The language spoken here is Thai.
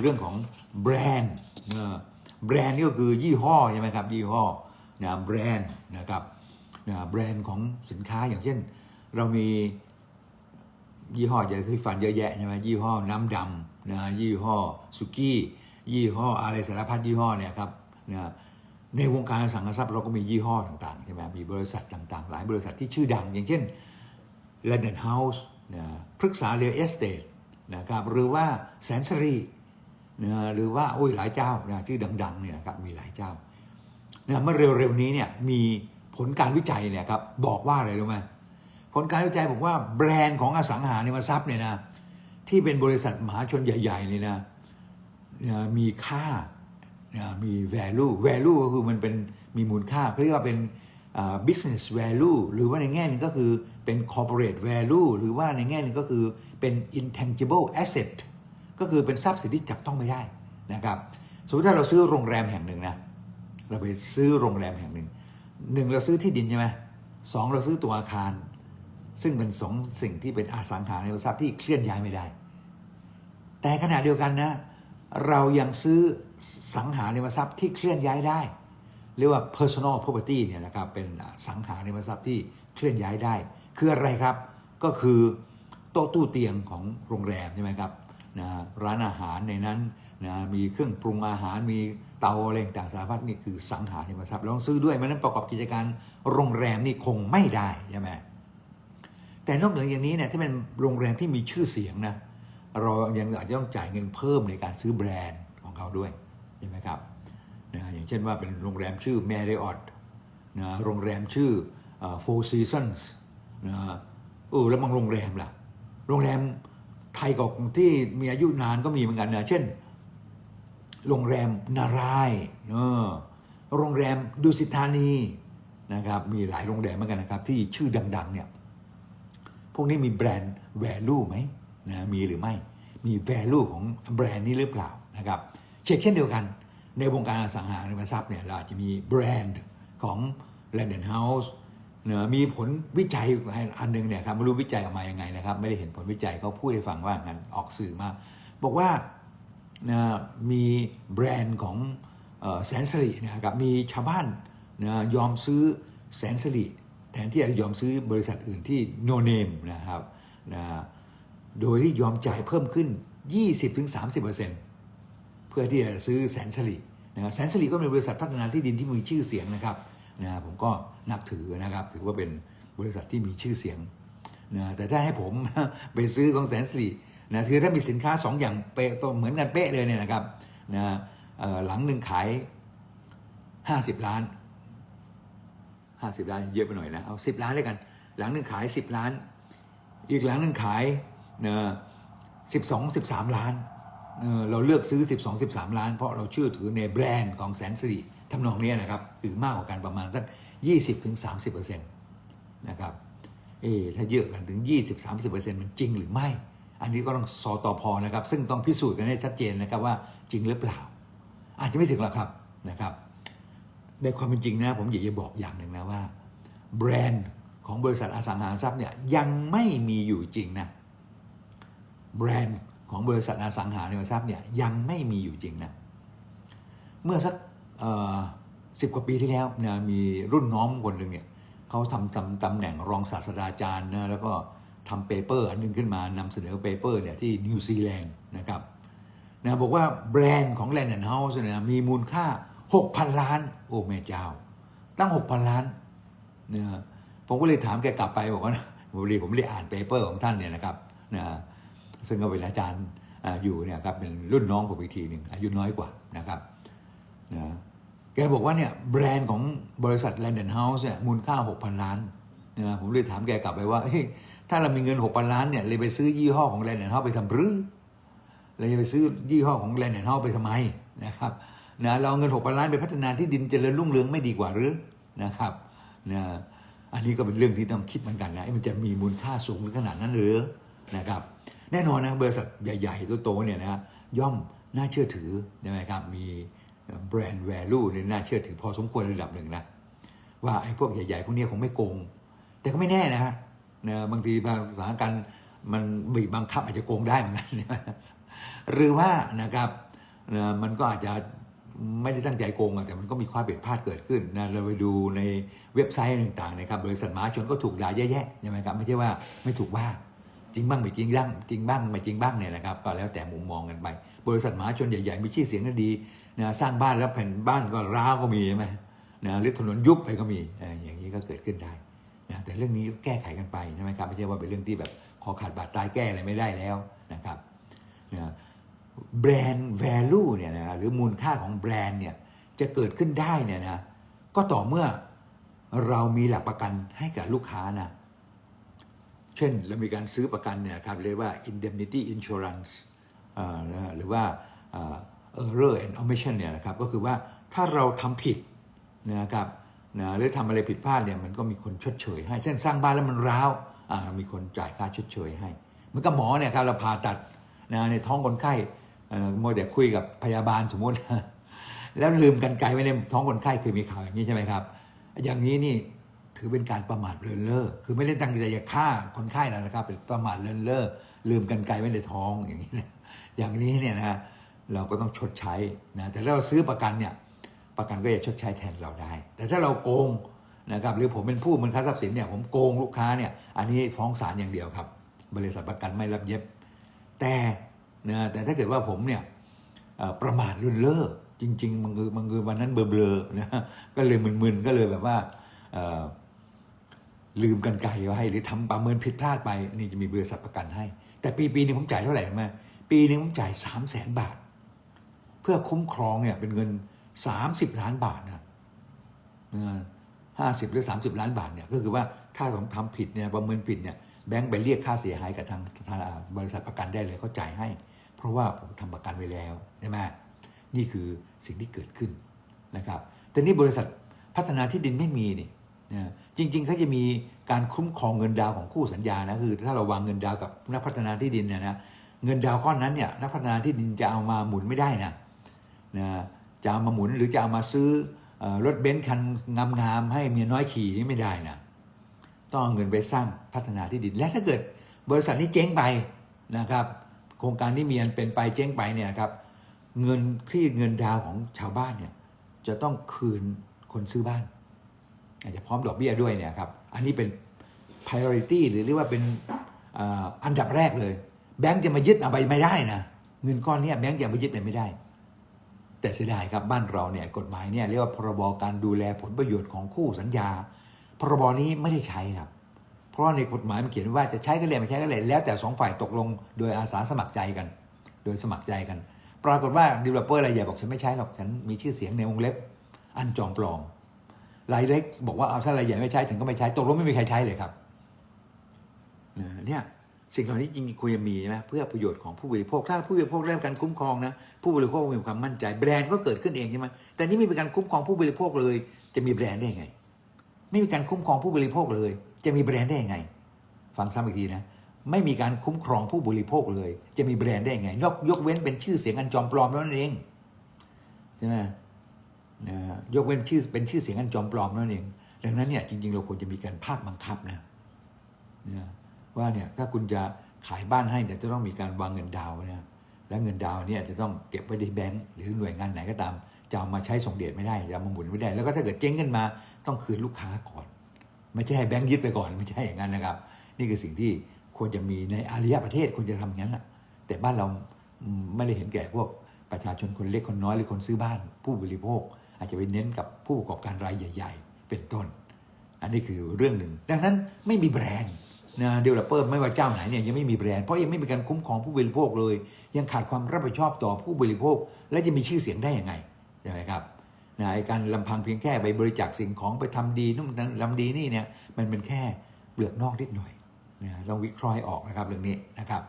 เรื่องของแบรนด์แบรนด์นี่ก็คือยี่ห้อใช่ไหมครับยี่ห้อนะแบรนด์นะครับนะแบรนด์ของสินค้าอย่างเช่น เรามียี่ห้อยาสีฟันเยอะแยะใช่ไหมยี่ห้อน้ำดำนะยี่ห้อสุกี้ยี่ห้ออะไรสารพัดยี่ห้อเนี่ยครับนะในวงการสังหาทรัพย์เราก็มียี่ห้อต่างๆใช่ไหมมีบริษัทต่างๆ หลายบริษัทที่ชื่อดัง อย่างเช่น London House นะพฤกษาเรียลเอสเตทนะครับหรือว่าแสนสรี นะหรือว่าโอ้ยหลายเจ้านะชื่อดังๆเนี่ยนะครับมีหลายเจ้านะเมื่อเร็วๆนี้เนี่ยมีผลการวิจัยเนี่ยครับบอกว่าอะไรรู้ไหมผลการวิจัยบอกว่าแบรนด์ของอสังหาริมทรัพย์เนี่ยนะที่เป็นบริษัทมหาชนใหญ่ๆเนี่ยนะนะมีค่านะมี value value ก็คือมันเป็นมีมูลค่าเขาเรียกว่าเป็น business value หรือว่าในแง่นึงก็คือเป็น corporate value หรือว่าในแง่นึงก็คือเป็น intangible asset ก็คือเป็นทรัพย์สินที่จับต้องไม่ได้นะครับสมมติถ้าเราซื้อโรงแรมแห่งหนึ่งนะเราไปซื้อโรงแรมแห่งหนึ่งหนึ่งเราซื้อที่ดินใช่ไหมสองเราซื้อตัวอาคาร ซึ่งเป็นสองสิ่งที่เป็นอสังหาริมทรัพย์ที่เคลื่อนย้ายไม่ได้ แต่ขณะเดียวกันนะเรายังซื้อสังหาริมทรัพย์ที่เคลื่อนย้ายได้ เรียกว่า personal property เนี่ยนะครับเป็นสังหาริมทรัพย์ที่เคลื่อนย้ายได้ คืออะไรครับก็คือโต๊ะตู้เตียงของโรงแรมใช่ไหมครับ นะร้านอาหารในนั้นนะมีเครื่องปรุงอาหารมีเตาอะไรต่างๆสารพัดนี่คือสังหาริมทรัพย์เราต้องซื้อด้วยไม่นั้นประกอบกิจการโรงแรมนี่คงไม่ได้ใช่ไหมแต่นอกเหนืออย่างนี้เนี่ยที่เป็นโรงแรมที่มีชื่อเสียงนะเรายังอาจจะต้องจ่ายเงินเพิ่มในการซื้อแบรนด์ของเขาด้วยใช่ไหมครับนะอย่างเช่นว่าเป็นโรงแรมชื่อ Marriott นะโรงแรมชื่อเอ่อ Four Seasons นะเออแล้วบางโรงแรมล่ะ โรงแรม ไทยกับที่มีอายุนานก็มีเหมือนกันนะเช่น โรงแรมนารายเออโรงแรมดุสิตธานีนะครับมีหลายโรงแรมเหมือนกันนะครับ ที่ชื่อดัง ๆ เนี่ยพวกนี้มีแบรนด์ value ไหมนะมีหรือไม่มี value ของแบรนด์นี้หรือเปล่านะครับเช็คเช่นเดียวกัน ในวงการอสังหาริมทรัพย์เนี่ยเราอาจจะมีแบรนด์ของ London House นะมีผลวิจัยอันหนึงเนี่ยครับไม่รู้วิจัยออกมายังไงนะครับ ไม่ได้เห็นผลวิจัยเขาพูดให้ฟังว่างั้นออกสื่อมาบอกว่านะมีแบรนด์ของออแสนสิรินะครับมีชาวบ้านนะยอมซื้อแสนสิริแทนที่จะยอมซื้อบริษัทอื่นที่โนเนมนะครับนะโดยที่ยอมจ่ายเพิ่มขึ้น 20-30%เพื่อที่จะซื้อแสนสิรินะแสนสิริก็เป็นบริษัทพัฒนาที่ดินที่มีชื่อเสียงนะครับ นะผมก็นับถือนะครับ ถือว่าเป็นบริษัทที่มีชื่อเสียงนะแต่ถ้าให้ผมไปซื้อของแสนสิรินะคือถ้ามีสินค้าสองอย่างเป๊ะตัวเหมือนกันเป๊ะเลยเนี่ยนะครับนะหลังหนึ่งขาย 50 ล้าน 50 ล้านเยอะไปหน่อยนะเอา10ล้านเลยกัน หลังหนึ่งขาย 10 ล้าน อีกหลังหนึ่งขายเนะ12 13ล้าน เราเลือกซื้อ 12 13 ล้าน เพราะเราเชื่อถือในแบรนด์ของแสนสิริทำนองนี้นะครับคือมากกว่ากันประมาณสัก 20-30%นะครับเอะถ้าเยอะกันถึง 20-30%มันจริงหรือไม่ อันนี้ก็ต้องสอตอพอนะครับ ซึ่งต้องพิสูจน์กันให้ชัดเจนนะครับว่าจริงหรือเปล่า อาจจะไม่ถึงหรอกครับนะครับ ในความเป็นจริงนะผมอยากจะบอกอย่างหนึ่งนะว่า แบรนด์ของบริษัทอสังหาริมทรัพย์เนี่ยยังไม่มีอยู่จริงนะแบรนด์ ของบริษัทอสังหาริมทรัพย์เนี่ยยังไม่มีอยู่จริงนะเมื่อสักสิบกว่าปีที่แล้วนะมีรุ่นน้องคนหนึ่งเนี่ยเขาทำทำตำแหน่งรองศาสตราจารย์นะแล้วก็ทำเปเปอร์อันหนึงขึ้นมานำเสนอเปเปอร์เนี่ยที่นิวซีแลนด์นะครับนะบอกว่าแบรนด์ของ Land and House เนี่ยนะมีมูลค่า 6,000 ล้าน โอ้แม่เจ้า ตั้ง 6,000 ล้านนะผมก็เลยถามแกกลับไปบอกว่านะผมรีผมเรียอ่านเปเปอร์ของท่านเนี่ยนะครับนะ ซึ่งก็เป็นอาจารย์อยู่เนี่ยครับเป็นรุ่นน้องผมอีกทีหนึ่งอายุน้อยกว่านะครับนะแกบอกว่าเนี่ยแบรนด์ของบริษัท Land and House เนี่ยมูลค่า 6,000 ล้านนะผมเลยถามแกกลับไปว่าเฮ้ยถ้าเรามีเงิน 6,000 ล้านเนี่ยเลยไปซื้อยี่ห้อของ Land and House ไปทำหรือเราจะไปซื้อยี่ห้อของแลนด์แอนด์เฮาไปทำไมนะครับนะเราเอาเงินหกพันล้านไปพัฒนาที่ดินเจริญรุ่งเรืองไม่ดีกว่าหรือนะครับนะอันนี้ก็เป็นเรื่องที่ต้องคิดเหมือนกันนะเอ๊ะมันจะมีมูลค่าสูงถึงขนาดนั้นหรือนะครับ แน่นอนนะบริษัทใหญ่ๆโตๆเนี่ยนะย่อมน่าเชื่อถือใช่ไหมครับมีแบรนด์แวลูเนี่ยน่าเชื่อถือพอสมควรระดับหนึ่งนะว่าไอ้พวกใหญ่ๆพวกนี้คงไม่โกง แต่ก็ไม่แน่นะนะบางทีสถานการณ์มันบีบบังคับอาจจะโกงได้เหมือนกันหรือว่านะครับนะมันก็อาจจะไม่ได้ตั้งใจโกงอะแต่มันก็มีความผิดพลาดเกิดขึ้นนะเราไปดูในเว็บไซต์ต่างๆนะครับบริษัทมาชนก็ถูกด่าแย่ๆใช่ไหมครับไม่ใช่ว่าไม่ถูกว่า ริงบ้างไม่จริงบ้างจริงบ้างไม่จริงบ้างเนี่ยนะครับก็แล้วแต่มุมมองกันไป บริษัทมหาชนใหญ่ๆมีชื่อเสียงก็ดีนะสร้างบ้านแล้วแผ่นบ้านก็ร้าวก็มีใช่ไหมนะหรือถนนยุบไปก็มีเอ่ออย่างนี้ก็เกิดขึ้นได้นะแต่เรื่องนี้ก็แก้ไขกันไปใช่ไหมครับไม่ใช่ว่าเป็นเรื่องที่แบบคอขาดบาดตายแก้อะไรไม่ได้แล้วนะครับนะแบรนด์ value เนี่ยนะหรือมูลค่าของแบรนด์เนี่ยจะเกิดขึ้นได้เนี่ยนะก็ต่อเมื่อเรามีหลักประกันให้กับลูกค้านะ เช่นเรามีการซื้อประกันเนี่ยครับเรียกว่า indemnity insurance อ่านะหรือว่า error and omission เนี่ยนะครับก็คือว่าถ้าเราทำผิดนะครับนะหรือทำอะไรผิดพลาดเนี่ยมันก็มีคนชดเชยให้ เช่นสร้างบ้านแล้วมันร้าวอ่ามีคนจ่ายค่าชดเชยให้เหมือนกับหมอเนี่ยครับเราผ่าตัดนะในท้องคนไข้เอ่อมัวแต่คุยกับพยาบาลสมมติ แล้วลืมกันไกลไว้ในท้องคนไข้เคยมีข่าวอย่างนี้ใช่ไหมครับ อย่างนี้นี่ ถือเป็นการประมาทเลินเล่อคือไม่ได้ตั้งใจจะฆ่าคนไข้นะนะครับเป็นประมาทเลินเล่อลืมกันไกลไว้ในท้องอย่างนี้นะอย่างนี้เนี่ยนะเราก็ต้องชดใช้นะแต่ถ้าเราซื้อประกันเนี่ยประกันก็จะชดใช้แทนเราได้ แต่ถ้าเราโกงนะครับหรือผมเป็นผู้มันค้าทรัพย์สินเนี่ยผมโกงลูกค้าเนี่ยอันนี้ฟ้องศาลอย่างเดียวครับ บริษัทประกันไม่รับเย็บ แต่นะแต่ถ้าเกิดว่าผมเนี่ยประมาทเลินเล่อจริงๆมันคือมันคือวันนั้นเบลอๆนะก็เลยมึนๆก็เลยแบบว่า ลืมกันไกลไว้หรือทำประเมินผิดพลาดไปนี่จะมีบริษัทประกันให้ แต่ปีปีนึงผมจ่ายเท่าไหร่รู้ไหมปีนึงผมจ่ายสามแสนบาท เพื่อคุ้มครองเนี่ยเป็นเงิน 30 ล้านบาทนะห้าสิบหรือ 30 ล้านบาทเนี่ยก็คือว่าถ้าผมทำผิดเนี่ยประเมินผิดเนี่ยแบงก์ไปเรียกค่าเสียหายกับทางทางบริษัทประกันได้เลยเขาจ่ายให้ เพราะว่าผมทำประกันไว้แล้วใช่ไหมนี่คือสิ่งที่เกิดขึ้นนะครับแต่นี่บริษัทพัฒนาที่ดินไม่มีนี่ นะจริงๆเขาจะมีการคุ้มครองเงินดาวของคู่สัญญานะคือ ถ้าเราวางเงินดาวกับนักพัฒนาที่ดินเนี่ยนะเงินดาวก้อนนั้นเนี่ยนักพัฒนาที่ดินจะเอามาหมุนไม่ได้นะนะจะเอามาหมุนหรือจะเอามาซื้อรถเบนซ์คันงามๆให้เมียน้อยขี่นี่ไม่ได้นะต้องเอาเงินไปสร้างพัฒนาที่ดิน และถ้าเกิดบริษัทนี้เจ๊งไปนะครับ โครงการนี้มีอันเป็นไปเจ๊งไปเนี่ยครับ เงินที่เงินดาวของชาวบ้านเนี่ยจะต้องคืนคนซื้อบ้าน อาจจะพร้อมดอกเบี้ยด้วยเนี่ยครับ อันนี้เป็น priority หรือเรียกว่าเป็นอ,อันดับแรกเลย แบงก์จะมายึดเอาไปไม่ได้นะ เงินก้อนนี้แบงก์จะมายึดไปไม่ได้ แต่เสียดายครับบ้านเราเนี่ยกฎหมายเนี่ยเรียกว่าพรบการดูแลผลประโยชน์ของคู่สัญญา พรบนี้ไม่ได้ใช้ครับ เพราะในกฎหมายมันเขียนไว้ว่าจะใช้ก็เลยไม่ใช้ก็เลยแล้วแต่สองฝ่ายตกลงโดยอาสาสมัครใจกัน โดยสมัครใจกัน ปรากฏว่าดีเวลอปเปอร์รายใหญ่บอกฉันไม่ใช้หรอกฉันมีชื่อเสียงในวงเล็บ อันจอมปลอม รายเล็ก บอกว่าเอาถ้ารายใหญ่ไม่ใช้ถึงก็ไม่ใช้ตกลงไม่มีใครใช้เลยครับเนี่ยสิ่งเหล่านี้จริงๆควรจะมีนะเพื่อประโยชน์ของผู้บริโภค ถ้าผู้บริโภคได้รับการคุ้มครองนะผู้บริโภคมีความมั่นใจ แบรนด์ก็เกิดขึ้นเองใช่ไหมแต่นี่ไม่มีการคุ้มครองผู้บริโภคเลย จะมีแบรนด์ได้ยังไง ไม่มีการคุ้มครองผู้บริโภคเลย จะมีแบรนด์ได้ยังไง ฟังซ้ำอีกทีนะไม่มีการคุ้มครองผู้บริโภคเลย จะมีแบรนด์ได้ยังไงยกยกเว้นเป็นชื่อเสียงอันจอมปลอมเท่านั้นเองใช่ไหม นะยกเว้นชื่อเป็นชื่อเสียงอันจอมปลอมนั้นเองดังนั้นเนี่ยจริง ๆ เราควรจะมีการภาคบังคับนะนะว่าเนี่ยถ้าคุณจะขายบ้านให้เนี่ยจะต้องมีการวางเงินดาวนะและเงินดาวน์เนี่ยจะต้องเก็บไว้ในแบงก์หรือหน่วยงานไหนก็ตามจะเอามาใช้ส่งเดชไม่ได้จะมาหมุนไม่ได้ แล้วก็ถ้าเกิดเจ๊งขึ้นมาต้องคืนลูกค้าก่อน ไม่ใช่ให้แบงค์ยึดไปก่อนไม่ใช่อย่างนั้นนะครับ นี่คือสิ่งที่ควรจะมีในอารยประเทศควรจะทำอย่างนั้นแหละแต่บ้านเราไม่ได้เห็นแก่พวกประชาชนคนเล็กคนน้อยหรือคนซื้อบ้านผู้บริโภค อาจจะไปเน้นกับผู้ประกอบการรายใหญ่ ๆ เป็นต้น อันนี้คือเรื่องหนึ่ง ดังนั้นไม่มีแบรนด์นะเดเวลอปเปอร์ไม่ว่าเจ้าไหนเนี่ยยังไม่มีแบรนด์เพราะยังไม่มีการคุ้มครองผู้บริโภคเลย ยังขาดความรับผิดชอบต่อผู้บริโภค และจะมีชื่อเสียงได้ยังไงใช่ไหมครับนะการลำพังเพียงแค่ไปบริจาคสิ่งของไปทำดีนู่นนั่นทำดีนี่เนี่ยมันเป็นแค่เปลือกนอกนิดหน่อยนะลองวิเคราะห์ออกนะครับเรื่องนี้นะครับ